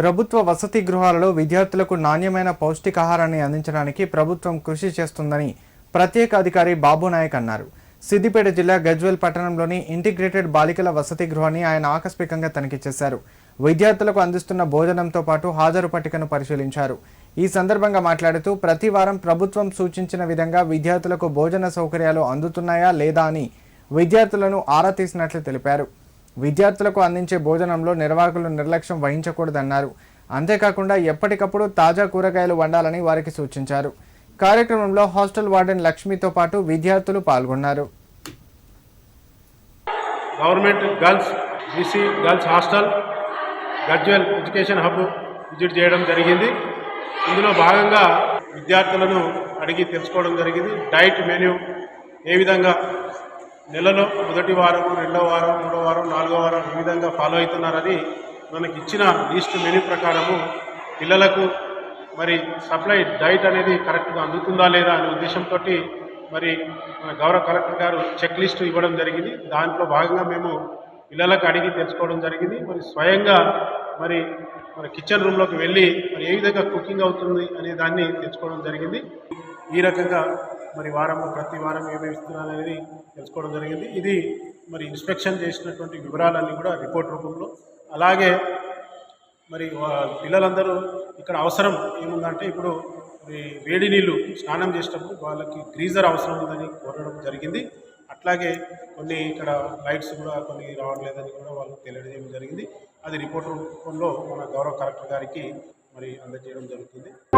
ప్రభుత్వ వసతి గృహాలలో విద్యార్థులకు నాణ్యమైన పౌష్టికాహారాన్ని అందించడానికి ప్రభుత్వం కృషి చేస్తుందని ప్రత్యేక అధికారి బాబు నాయక్ అన్నారు. సిద్దిపేట జిల్లా గజ్వెల్ పట్టణంలోని ఇంటిగ్రేటెడ్ బాలికల వసతి గృహాన్ని ఆయన ఆకస్మికంగా తనిఖీ చేశారు. విద్యార్థులకు అందిస్తున్న భోజనంతో పాటు హాజరు పట్టికను పరిశీలించారు. ఈ సందర్భంగా మాట్లాడుతూ ప్రతి వారం ప్రభుత్వం సూచించిన విధంగా విద్యార్థులకు భోజన సౌకర్యాలు అందుతున్నాయా లేదా అని విద్యార్థులను ఆరా తీసినట్లు తెలిపారు. విద్యార్థులకు అందించే భోజనంలో నిర్వాహకులు నిర్లక్ష్యం వహించకూడదన్నారు. అంతేకాకుండా ఎప్పటికప్పుడు తాజా కూరగాయలు వండాలని వారికి సూచించారు. కార్యక్రమంలో హాస్టల్ వార్డెన్ లక్ష్మితో పాటు విద్యార్థులు పాల్గొన్నారు. Government girls BC girls hostel Gajwel education hub visit చేయడం జరిగింది. ఇందులో భాగంగా విద్యార్థులను అడిగి తెలుసుకోవడం జరిగింది. డైట్ మెన్యూ ఏ విధంగా నెలలో మొదటి వారం రెండవ వారం మూడో వారం నాలుగో వారం ఈ విధంగా ఫాలో అవుతున్నారని మనకి ఇచ్చిన లిస్ట్ మెనూ ప్రకారము పిల్లలకు మరి సప్లై డైట్ అనేది కరెక్ట్గా అందుతుందా లేదా అనే ఉద్దేశంతో మరి మన గౌరవ కలెక్టర్ గారు చెక్ లిస్టు ఇవ్వడం జరిగింది. దాంట్లో భాగంగా మేము పిల్లలకు అడిగి తెలుసుకోవడం జరిగింది. మరి స్వయంగా మరి మన కిచెన్ రూమ్లోకి వెళ్ళి మరి ఏ విధంగా కుకింగ్ అవుతుంది అనే దాన్ని తెలుసుకోవడం జరిగింది. ఈ రకంగా మరి వారము ప్రతి వారం ఏమేమి ఇస్తున్నారు అనేది తెలుసుకోవడం జరిగింది. ఇది మరి ఇన్స్పెక్షన్ చేసినటువంటి వివరాలన్నీ కూడా రిపోర్ట్ రూపంలో. అలాగే మరి వా- పిల్లలందరూ ఇక్కడ అవసరం ఏముందంటే ఇప్పుడు మరి వేడి నీళ్ళు స్నానం చేసేటప్పుడు వాళ్ళకి గ్రీజర్ అవసరం ఉందని కోరడం జరిగింది. అట్లాగే కొన్ని ఇక్కడ లైట్స్ కూడా కొన్ని రావట్లేదని కూడా వాళ్ళకి తెలియజేయడం జరిగింది. అది రిపోర్ట్ రూపంలో మన గౌరవ కలెక్టర్ గారికి మరి అందజేయడం జరుగుతుంది.